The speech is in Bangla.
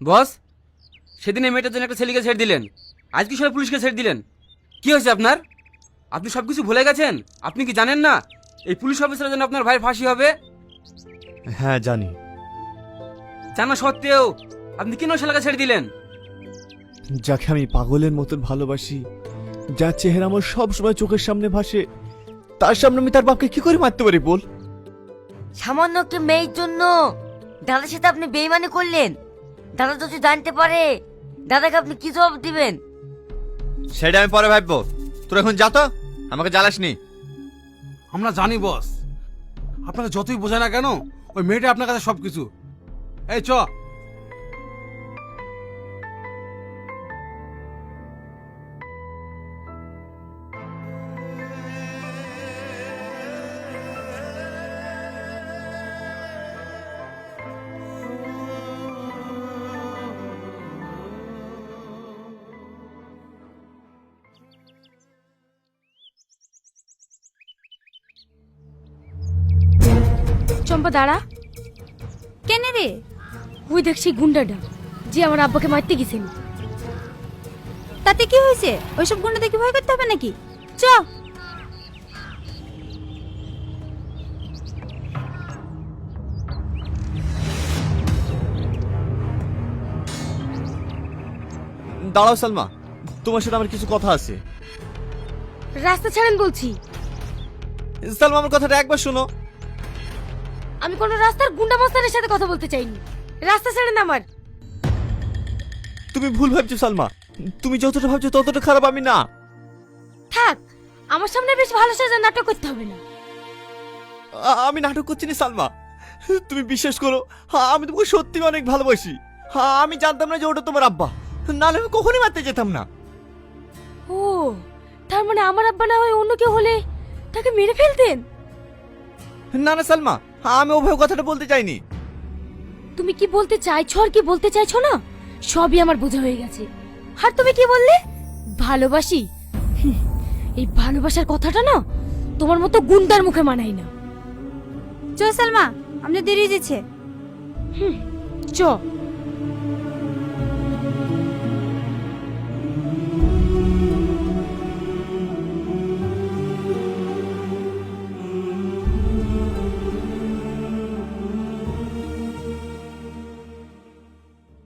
বস সেদিন এই মেয়েটার জন্য একটা ছেলেকে ছেড়ে দিলেন। আজকে সবাই পুলিশকে ছেড়ে দিলেন? কি হয়েছে আপনার? আপনি সব কিছু ভুলে গেছেন? আপনি কি জানেন না? এই পুলিশ অফিসারের জন্য আপনার ভাইয়ের ফাঁসি হবে? হ্যাঁ জানি। জানা সত্ত্বেও আপনি কেন শালাকে ছেড়ে দিলেন? যাকে আমি পাগলের মতন ভালোবাসি যার চেহারা আমার সব সময় চোখের সামনে ভাসে তার সামনে আমি তার বাপকে কি করে মারতে পারি বল? সামান্য একটা মেয়ের জন্য দাদার সাথে আপনি বেইমানি করলেন। দাদা যদি জানতে পারে। দাদাকে আপনি কি জবাব দিবেন? সেটা আমি পরে ভাববো। তোর এখন যা তো আমাকে জ্বালাসনি। আমরা জানি বস। আপনাকে যতই বোঝায় না কেন ওই মেয়েটা আপনার কাছে সব কিছু এই চ। চম্পা দাঁড়া। কেন রে? ওই দেখ সেই গুন্ডাটা যে আমার আব্বাকে মারতে গেছিল। তাতে কি হয়েছে? ওইসব গুন্ডা দেখে ভয় করতে হবে নাকি? চ। দাঁড়াও সালমা। তোমার সাথে আমার কিছু কথা আছে। রাস্তা ছাড়েন বলছি। সালমা আমার কথাটা একবার শোনো। আমি কোনো রাস্তার গুন্ডা মাস্তারের সাথে কথা বলতে চাইনি। রাস্তা ছেড়ে না আমার। তুমি ভুল ভাবছ সালমা। তুমি যতটা ভাবছ ততটা খারাপ আমি না। থাক আমার সামনে বেশ ভালো সাজা নাটক করতে হবে না। আ- আমি নাটক করছি না সালমা। তুমি বিশ্বাস করো হ্যাঁ, আমি তোমাকে সত্যি অনেক ভালোবাসি। হ্যাঁ, আমি জানতাম না যে ওটা তোমার আব্বা। নাহলে আমি কখনই মারতে যেতাম না। ও তার মানে আমার আব্বা না হয় অন্য কেউ হলে তাকে মেরে ফেলতেন? না না সালমা। আমি ওভাবে কথাটা বলতে চাইনি। তুমি কি বলতে চাইছো আর কি বলতে চাইছো না? সবই আমার বোঝা হয়ে গেছে। আর তুমি কি বললে? ভালোবাসি? এই ভালোবাসার কথাটা না তোমার মতো গুন্ডার মুখে মানাই না। চ সালমা আমাদের দেরি যেছে চ।